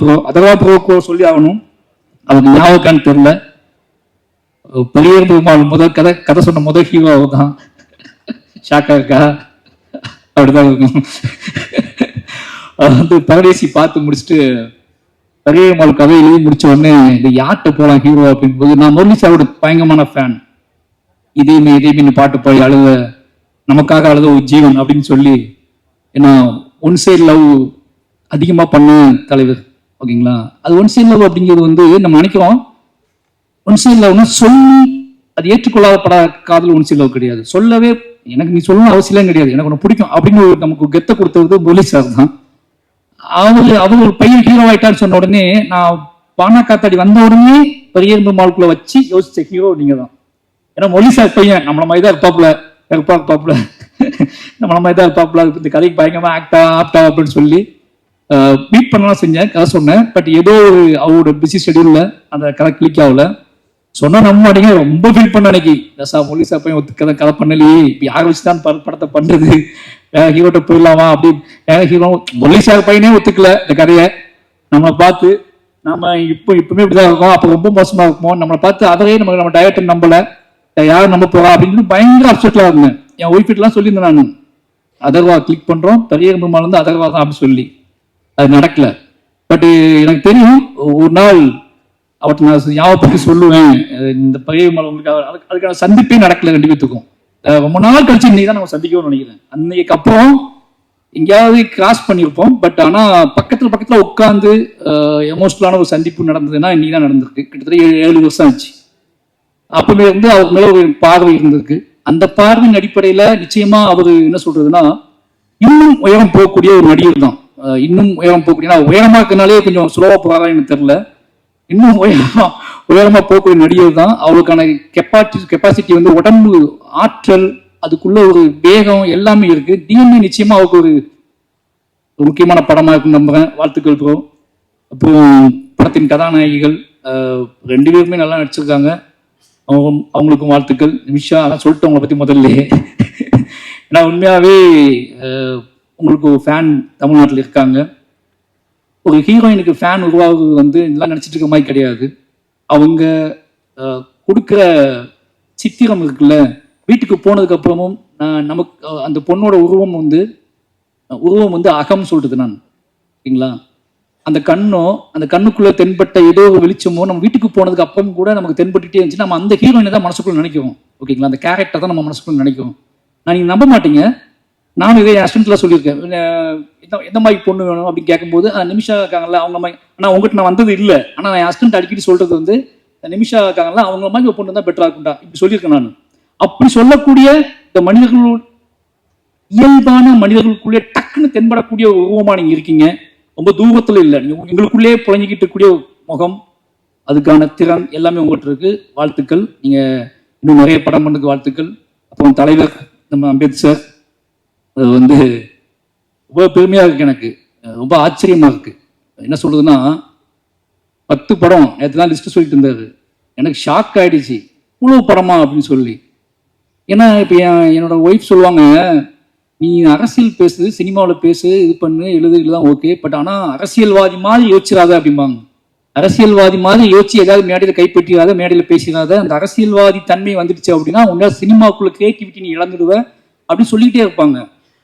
Bro Atharva ப்ரோக்கோ சொல்லி ஆகணும். அது ஞாபகம் தெரியல. பெரிய பெருமாள் முதல் கதை கதை சொன்ன முதல் ஹீரோ தான் ஷாக்கா இருக்கா? அப்படிதான் இருக்கும். அது வந்து பரதேசி பார்த்து முடிச்சுட்டு பெரிய பெருமாள் கதை எழுதி முடிச்ச உடனே இந்த யார்கிட்ட போகலாம் ஹீரோ அப்படின்னு போது நான் முரளி சாரோட பயங்கரமான ஃபேன் இதேமே இதேமே பாட்டு போய் அழுத நமக்காக அழுத ஒரு ஜீவன் அப்படின்னு சொல்லி ஏன்னா ஒன் சைடு லவ் அதிகமாக பண்ண தலைவர். ஓகேங்களா? அது ஒன் சைட் லவ் அப்படிங்கிறது வந்து நம்ம நினைக்கிறோம். ஒன் சைட் லவ்னா சொல்லி அது ஏற்றுக்கொள்ளாதப்பட காதல் ஒன் சைட் லவ் கிடையாது. சொல்லவே எனக்கு நீ சொல்லணும் அவசியம் கிடையாது. எனக்கு ஒன்று பிடிக்கும் அப்படின்னு ஒரு நமக்கு கெத்த கொடுத்தது முரளி சார் தான். அவரு அவர் ஒரு பையன் ஹீரோ ஆயிட்டான்னு சொன்ன உடனே நான் பானா காத்தாடி வந்த உடனே பெரியம்பு மாலுக்குள்ள வச்சு யோசிச்ச ஹீரோ நீங்க தான். ஏன்னா மொழி சார் பையன். நம்மள மாதிரி தான் இருப்பாப்புல. இருப்பா இருப்பாப்புல. நம்மள மாதிரி தான் இருப்பாப்புல. இந்த கதைக்கு பயங்கரமா ஆக்டா ஆப்டா அப்படின்னு சொல்லி மீட் பண்ணலாம் செஞ்சேன். கதை சொன்னேன். பட் ஏதோ ஒரு அவரோட பிஸி ஷெடியூல்ல அந்த கதை கிளிக் ஆகல. சொன்னா நம்ம மாட்டீங்க ரொம்ப ஃபீல் பண்ண அன்னைக்கு. தசா மொழி சார் பையன் ஒத்து கதை கதை பண்ணலையே. யாரை வச்சு தான் படத்தை பண்றது? வேற ஹீரோட்ட போயிடலாமா? அப்படி வேற ஹீரோ மொழி பையனே ஒத்துக்கல இந்த கதையை. நம்ம பார்த்து நம்ம இப்போ இப்பவுமே இப்படிதான் இருக்கோம். அப்ப ரொம்ப மோசமா இருக்கும்? நம்மளை பார்த்து அதவே நம்ம நம்ம டைரக்டர் நம்பல. யாரும் நம்ப போறா? அப்படின்னு பயங்கர அப்செட்ல இருந்தேன். என் ஒய்ஃபிட்லாம் சொல்லியிருந்தேன் நான். அதர்வா கிளிக் பண்றோம். பெரிய பெருமாள் வந்து அதர்வா தான் அப்படின்னு சொல்லி. அது நடக்கல. பட் eh, எனக்கு தெரியும் ஒரு நாள் அவற்றை நான் ஞாபகப்படுத்தி சொல்லுவேன் இந்த பகையை பெருமாள் உங்களுக்கு அதுக்கு- அதுக்கான சந்திப்பே நடக்கல ரெண்டு பேத்துக்கும். ரொம்ப நாள் கழிச்சு இன்னைக்கு தான் நம்ம சந்திக்கணும்னு நினைக்கிறேன். அன்னைக்கு அப்புறம் எங்கேயாவது கிராஸ் பண்ணியிருப்போம். பட் ஆனால் பக்கத்தில் பக்கத்தில் உட்காந்து எமோஷனலான ஒரு சந்திப்பு நடந்ததுன்னா இன்னைக்கு தான் நடந்திருக்கு. கிட்டத்தட்ட ஏழு ஏழு வருஷம் ஆச்சு. அப்பவே இருந்து அவர் மேலே ஒரு பார்வை இருந்திருக்கு. அந்த பார்வையின் அடிப்படையில் நிச்சயமாக அவர் என்ன சொல்றதுன்னா இன்னும் உயரம் போகக்கூடிய ஒரு நடிகர் தான் இன்னும் உயரம் போகக்கூடிய உயரமா இருக்கனாலே கொஞ்சம் சுலபா போறாரா எனக்கு தெரியல. இன்னும் உயரமா உயரமா போகக்கூடிய நடிகர் தான். அவருக்கான கெப்பாசிட்டி கெப்பாசிட்டி வந்து உடம்பு ஆற்றல் அதுக்குள்ள ஒரு வேகம் எல்லாமே இருக்கு. டிஎன்ஏ நிச்சயமா அவருக்கு ஒரு ஒரு முக்கியமான படமா இருக்குன்னு நம்புறேன். வாழ்த்துக்கள் ப்ரோ அப்புறம் படத்தின் கதாநாயகிகள் ரெண்டு பேருமே நல்லா நடிச்சிருக்காங்க. அவங்க அவங்களுக்கும் வாழ்த்துக்கள். நிமிஷா அதான் சொல்லிட்டு அவங்கள பத்தி முதல்ல ஏன்னா உண்மையாவே உங்களுக்கு ஒரு ஃபேன் தமிழ்நாட்டில் இருக்காங்க. ஒரு ஹீரோயினுக்கு ஃபேன் உருவாகுது வந்து இதெல்லாம் நினச்சிட்டு இருக்க மாதிரி கிடையாது. அவங்க கொடுக்குற சித்திரம் இருக்குல்ல வீட்டுக்கு போனதுக்கப்புறமும் நான் நமக்கு அந்த பொண்ணோட உருவம் வந்து உருவம் வந்து அகம் சொல்றது நான். ஓகேங்களா அந்த கண்ணோ அந்த கண்ணுக்குள்ளே தென்பட்ட ஏதோ ஒரு வெளிச்சமோ நம்ம வீட்டுக்கு போனதுக்கு அப்புறம் கூட நமக்கு தென்பட்டுட்டே இருந்துச்சு நம்ம அந்த ஹீரோயினை தான் மனசுக்குள்ளே நினைக்கிறோம். ஓகேங்களா? அந்த கேரக்டர் தான் நம்ம மனசுக்குள்ளே நினைக்கிறோம். நான் நீங்கள் நம்ப மாட்டீங்க. நானும் இதே என் அசிஸ்டன்ட்ல சொல்லியிருக்கேன். அஹ் எந்த- எந்த மாதிரி பொண்ணு வேணும் அப்படின்னு கேட்கும்போது அந்த நிமிஷா இருக்காங்கல்ல அவங்க மாதிரி. ஆனால் உங்ககிட்ட நான் வந்தது இல்லை. ஆனால் என் அசிஸ்டன்ட் அடிக்கடி சொல்றது வந்து நிமிஷா இருக்காங்கல்ல அவங்க மாதிரி ஒரு பொண்ணு தான் பெட்டராக இருக்கும்டா. இப்படி சொல்லியிருக்கேன் நான். அப்படி சொல்லக்கூடிய இந்த மனிதர்கள் இயல்பான மனிதர்களுக்குள்ளே டக்குன்னு தென்படக்கூடிய உருவமாக நீங்கள் இருக்கீங்க. ரொம்ப தூரத்தில் இல்லை. நீங்கள் எங்களுக்குள்ளே புழஞ்சிக்கிட்டு இருக்கக்கூடிய முகம் அதுக்கான திறன் எல்லாமே உங்கள்கிட்ட இருக்கு. வாழ்த்துக்கள். நீங்கள் இன்னும் நிறைய படம் பண்ணுறதுக்கு வாழ்த்துக்கள். அப்புறம் தலைவர் நம்ம அம்பேத்கர் அது வந்து ரொம்ப பெருமையாக இருக்கு எனக்கு. ரொம்ப ஆச்சரியமாக இருக்கு. என்ன சொல்றதுன்னா பத்து படம் நேற்று தான் லிஸ்ட் சொல்லிட்டு இருந்தாரு. எனக்கு ஷாக் ஆயிடுச்சு. இவ்வளோ படமா அப்படின்னு சொல்லி. ஏன்னா இப்போ என் என்னோட ஒய்ஃப் சொல்லுவாங்க நீ அரசியல் பேசு சினிமாவில் பேசு இது பண்ணு எழுது எழுதான் ஓகே பட் ஆனால் அரசியல்வாதி மாதிரி யோசிச்சிடாத அப்படிம்பாங்க. அரசியல்வாதி மாதிரி யோசிச்சு ஏதாவது மேடையில் கைப்பற்றிடாத மேடையில் பேசிடாத அந்த அரசியல்வாதி தன்மை வந்துடுச்சு அப்படின்னா உன்னால சினிமாக்குள்ள கிரியேட்டிவிட்டி நீ இழந்துடுவ அப்படின்னு சொல்லிக்கிட்டே இருப்பாங்க.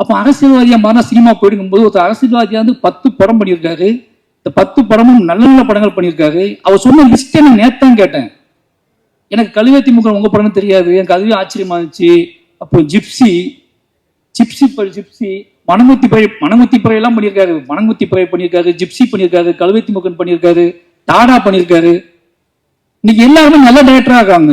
அப்போ அரசியல்வாதியாக மாறினா சினிமா போயிடுங்கும்போது ஒரு அரசியல்வாதியாக வந்து பத்து படம் பண்ணியிருக்காரு. இந்த பத்து படமும் நல்ல நல்ல படங்கள் பண்ணியிருக்காரு. அவர் சொன்ன லிஸ்ட் நான் நேத்தான் கேட்டேன். எனக்கு கழுவேத்தி திமுக உங்கள் படம்னு தெரியாது. எனக்கு அதுவே ஆச்சரியமா இருந்துச்சு. அப்போ ஜிப்சி ஜிப்சி ஜிப்சி மணங்குத்தி பறை மணங்குத்தி பறையெல்லாம் பண்ணியிருக்காரு. மணங்குத்தி பறை பண்ணியிருக்காரு ஜிப்சி பண்ணியிருக்காரு கழுவேத்தி முகன் பண்ணியிருக்காரு டாடா பண்ணியிருக்காரு. இன்னைக்கு எல்லாருமே நல்ல டேரக்டராக இருக்காங்க.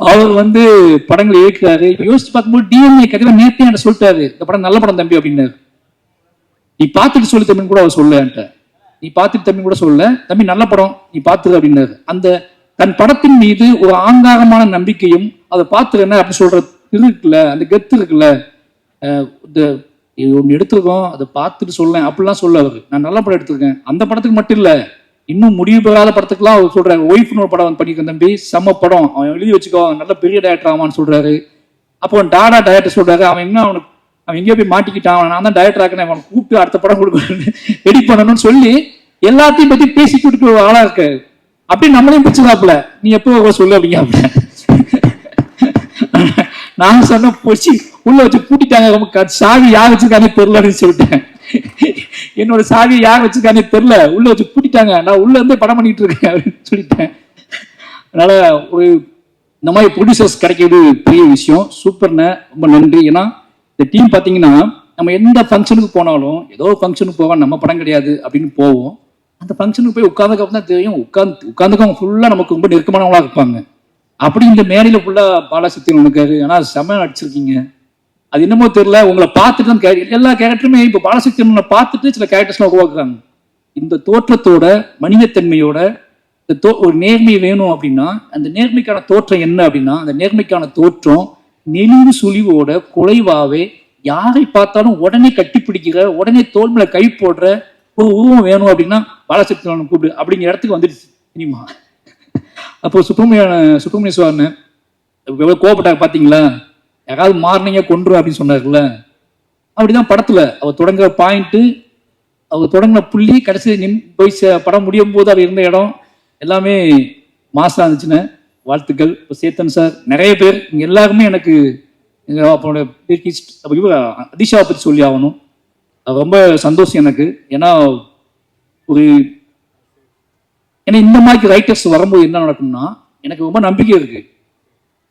அவர் வந்து படங்களை இயக்குறாரு. யோசிச்சு பார்க்கும்போது டிஎன்ஏ கதையில நேத்தே என்கிட்ட சொல்லிட்டாரு. இந்த படம் நல்ல படம் தம்பி அப்படின்னாரு. நீ பார்த்துட்டு சொல்லு தம்பின்னு கூட அவர் சொல்ல என்கிட்ட. நீ பார்த்துட்டு தம்பி கூட சொல்ல தம்பி நல்ல படம் நீ பார்த்துரு அப்படின்னாரு. அந்த தன் படத்தின் மீது ஒரு ஆங்காரமான நம்பிக்கையும் அதை பார்த்துரு என்ன அப்படி சொல்ற இது இருக்குல்ல அந்த கெத்து இருக்குல்ல இந்த ஒன்று எடுத்திருக்கோம் அதை பார்த்துட்டு சொல்லேன் அப்படிலாம் சொல்ல அவர். நான் நல்ல படம் எடுத்திருக்கேன். அந்த படத்துக்கு மட்டும் இல்லை. இன்னும் முடிவு பெறாத படத்துக்குலாம் அவர் சொல்றாரு ஒய்ஃப்னு ஒரு படம் வந்து பண்ணியிருக்கேன் தம்பி. செம்ம படம். அவன் எழுதி வச்சுக்கோ. அவன் நல்ல பெரிய டேரக்டர் ஆவான்னு சொல்றாரு. அப்போ டாடா டேரக்டர் சொல்றாரு. அவன் என்ன அவனுக்கு அவன் எங்கேயோ போய் மாட்டிக்கிட்டான். அவன் நான் தான் டேரக்டர் ஆக்கினேன் அவன் கூப்பிட்டு அடுத்த படம் கொடுக்கணும்னு ரெடி பண்ணணும்னு சொல்லி எல்லாத்தையும் பத்தி பேசி கொடுக்குற ஒரு ஆளா இருக்காரு. அப்படி நம்மளையும் பிடிச்சதாப்புல நீ எப்போ சொல்ல அப்படிங்க அப்படின்னா நான் சொன்ன போச்சு உள்ள வச்சு பூட்டிட்டாங்க. ரொம்ப க- சாவி யார் வச்சிருக்கானே தெரியலன்னு சொல்லிட்டேன். என்னோட சாவி யார் வச்சிருக்கானே தெரில உள்ள வச்சு கூட்டிட்டாங்க நான் உள்ள இருந்தே படம் பண்ணிட்டு இருக்கேன் அப்படின்னு சொல்லிட்டேன். அதனால ஒரு இந்த மாதிரி ப்ரொடியூசர்ஸ் கிடைக்கிறது பெரிய விஷயம். சூப்பர்ண்ணே ரொம்ப நன்றி. ஏன்னா இந்த டீம் பார்த்தீங்கன்னா நம்ம எந்த ஃபங்க்ஷனுக்கு போனாலும் ஏதோ ஃபங்க்ஷனுக்கு போவோம் நம்ம படம் கிடையாது அப்படின்னு போவோம். அந்த ஃபங்க்ஷனுக்கு போய் உட்காந்துக்கப்புறம் தான் தெரியும். உட்காந்து உட்காந்துக்கவங்க ஃபுல்லாக நமக்கு ரொம்ப நெருக்கமானவங்களாக இருப்பாங்க. அப்படி இந்த மேடையில் ஃபுல்லாக பாலசக்தியன் உனக்காரு ஆனால் செம்ம அடிச்சிருக்கீங்க அது என்னமோ தெரியல. உங்களை பார்த்துட்டு தான் எல்லா கேரக்டருமே இப்போ பாலசக்தியனை பார்த்துட்டு சில கேரக்டர்ஸ்லாம் உருவாக்குறாங்க. இந்த தோற்றத்தோட மனிதத்தன்மையோட இந்த தோ ஒரு நேர்மை வேணும் அப்படின்னா அந்த நேர்மைக்கான தோற்றம் என்ன அப்படின்னா அந்த நேர்மைக்கான தோற்றம் நெளிவு சுழிவோட குறைவாகவே யாரை பார்த்தாலும் உடனே கட்டிப்பிடிக்கிற உடனே தோல்மையில கை போடுற ஒரு உருவம் வேணும் அப்படின்னா பாலசக்தி கூப்பிடு. அப்படிங்கிற இடத்துக்கு வந்துடுச்சு சினிமா. அப்போ சுப்பிரமணிய சுப்பிரமணிய சுவாமி எவ்வளவு கோபப்பட்டாங்க பாத்தீங்களா? யாராவது மார்னிங்கே கொன்று அப்படின்னு சொன்னார்ல. அப்படிதான் படத்துல அவர் தொடங்குற பாயிண்ட்டு அவர் தொடங்கின புள்ளி கடைசி நிம் போய் சே- படம் முடியும் போது அவர் இருந்த இடம் எல்லாமே மாசா இருந்துச்சுன்னு. வாழ்த்துக்கள். இப்போ சேத்தன் சார் நிறைய பேர் இங்கே எல்லாருமே எனக்கு எங்கள் அப்போட அதிஷாவை பற்றி சொல்லி ஆகணும். அது ரொம்ப சந்தோஷம் எனக்கு. ஏன்னா ஒரு ஏன்னா இந்த மாதிரி ரைட்டர்ஸ் வரும்போது என்ன நடக்கும்னா எனக்கு ரொம்ப நம்பிக்கை இருக்குது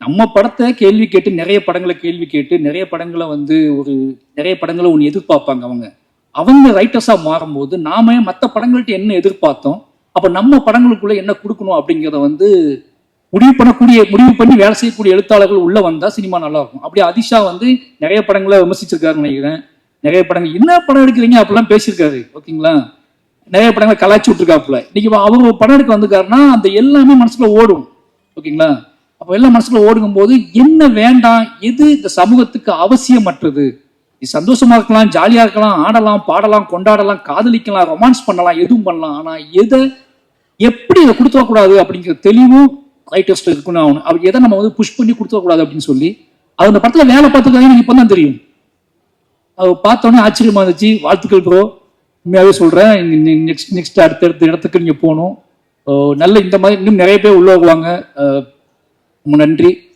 நம்ம படத்தை கேள்வி கேட்டு நிறைய படங்களை கேள்வி கேட்டு நிறைய படங்களை வந்து ஒரு நிறைய படங்களை ஒன்று எதிர்பார்ப்பாங்க அவங்க. அவங்க ரைட்டர்ஸாக மாறும்போது நாம மற்ற படங்கள்ட்ட என்ன எதிர்பார்த்தோம்? அப்போ நம்ம படங்களுக்குள்ள என்ன கொடுக்கணும் அப்படிங்கிறத வந்து முடிவு பண்ணக்கூடிய முடிவு பண்ணி வேலை செய்யக்கூடிய எழுத்தாளர்கள் உள்ள வந்தா சினிமா நல்லா இருக்கும். அப்படி அதிஷா வந்து நிறைய படங்களை விமர்சிச்சிருக்காருன்னு நினைக்கிறேன். நிறைய படங்கள் என்ன படம் எடுக்கிறீங்க? அப்படிலாம் பேசியிருக்காரு ஓகேங்களா? நிறைய படங்களை கலாய்ச்சி விட்டுருக்காப்புல. இன்னைக்கு அவர் ஒரு படம் எடுக்க வந்திருக்காருன்னா அந்த எல்லாமே மனசுல ஓடும் ஓகேங்களா? அப்போ எல்லாம் மனசுல ஓடுங்கும் போது என்ன வேண்டாம்? எது இந்த சமூகத்துக்கு அவசியமற்றது? இது சந்தோஷமா இருக்கலாம் ஜாலியா இருக்கலாம் ஆடலாம் பாடலாம் கொண்டாடலாம் காதலிக்கலாம் ரொமான்ஸ் பண்ணலாம் எதுவும் பண்ணலாம். ஆனா எதை எப்படி இதை கொடுத்துடக்கூடாது அப்படிங்கிற தெளிவும் ரைட்டர்ஸ்ல இருக்குன்னு ஆகணும். அவர் எதை நம்ம வந்து புஷ் பண்ணி கொடுத்துடக்கூடாது அப்படின்னு சொல்லி அது அந்த படத்துல வேலை பார்த்துருக்காங்க எனக்கு இப்போ தான் தெரியும். அவர் பார்த்தோன்னே ஆச்சரியமா இருந்துச்சு. வாழ்த்துக்கள் ப்ரோ உண்மையாகவே சொல்கிறேன் நெக்ஸ்ட் நெக்ஸ்ட் அடுத்தடுத்த இடத்துக்கு நீங்கள் போகணும். நல்ல இந்த மாதிரி இன்னும் நிறைய பேர் உள்ள வருவாங்க. நன்றி.